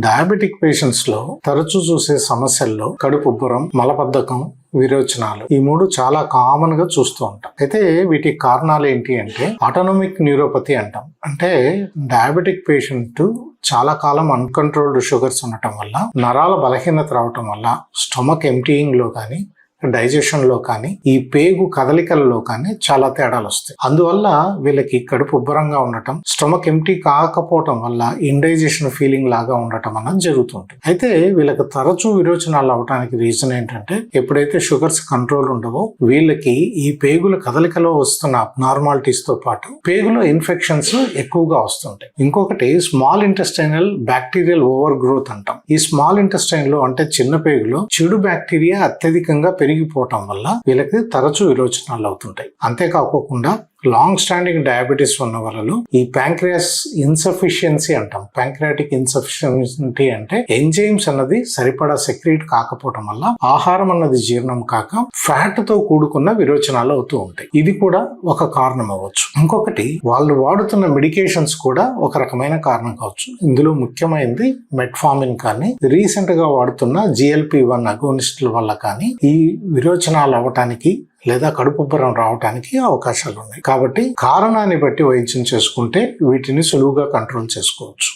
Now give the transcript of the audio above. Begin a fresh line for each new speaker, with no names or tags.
Diabetic పేషెంట్స్లో తరచూ చూసే సమస్యల్లో కడుపు ఉబ్బరం మలబద్ధకం విరోచనాలు ఈ మూడు చాలా కామన్గా చూస్తూ ఉంటాం. అయితే వీటికి కారణాలు ఏంటి అంటే ఆటోనమిక్ న్యూరోపతి అంటాం. అంటే డయాబెటిక్ పేషెంట్ చాలా కాలం అన్కంట్రోల్డ్ షుగర్స్ ఉండటం వల్ల నరాల బలహీనత రావటం వల్ల స్టమక్ ఎంటీయింగ్లో కానీ డైజెషన్లో కానీ ఈ పేగు కదలికలలో కానీ చాలా తేడాలు వస్తాయి. అందువల్ల వీళ్ళకి కడుపు ఉబ్బరంగా ఉండటం స్టమక్ ఎంటీ కాకపోవటం వల్ల ఇండైజెషన్ ఫీలింగ్ లాగా ఉండటం అన్నది జరుగుతుంటుంది. అయితే వీళ్ళకి తరచూ విరోచనాలు అవడానికి రీజన్ ఏంటంటే ఎప్పుడైతే షుగర్స్ కంట్రోల్ ఉండవో వీళ్ళకి ఈ పేగుల కదలికలో వస్తున్న అబ్నార్మాలిటీస్తో పాటు పేగులో ఇన్ఫెక్షన్స్ ఎక్కువగా వస్తుంటాయి. ఇంకొకటి small intestinal bacterial over growth అంటాం. ఈ స్మాల్ ఇంటెస్టైన్లో అంటే చిన్న పేగులో చెడు బ్యాక్టీరియా అత్యధికంగా పెరిగిపోవటం వల్ల వీళ్ళకి తరచూ విలోచనాలు అవుతుంటాయి. అంతేకాకుండా లాంగ్ స్టాండింగ్ డయాబెటీస్ ఉన్న వాళ్ళలో ఈ ప్యాంక్రియాస్ ఇన్సఫిషియన్సీ అంటాం. ప్యాంక్రియాటిక్ ఇన్సఫిషియన్సీ అంటే ఎంజైమ్స్ అన్నది సరిపడా సెక్రీట్ కాకపోవటం వల్ల ఆహారం అన్నది జీర్ణం కాక ఫ్యాట్తో కూడుకున్న విరోచనాలు అవుతూ ఉంటాయి. ఇది కూడా ఒక కారణం అవ్వచ్చు. ఇంకొకటి వాళ్ళు వాడుతున్న మెడికేషన్స్ కూడా ఒక రకమైన కారణం కావచ్చు. ఇందులో ముఖ్యమైనది మెట్ఫామిన్ కానీ రీసెంట్గా వాడుతున్న జిఎల్పి వన్ అగోనిస్టుల వల్ల కానీ ఈ విరోచనాలు అవ్వటానికి లేదా కడుపుబ్బరం రావడానికి అవకాశాలు ఉన్నాయి కాబట్టి కారణాన్ని బట్టి వైద్యం చేసుకుంటే వీటిని సులువుగా కంట్రోల్ చేసుకోవచ్చు.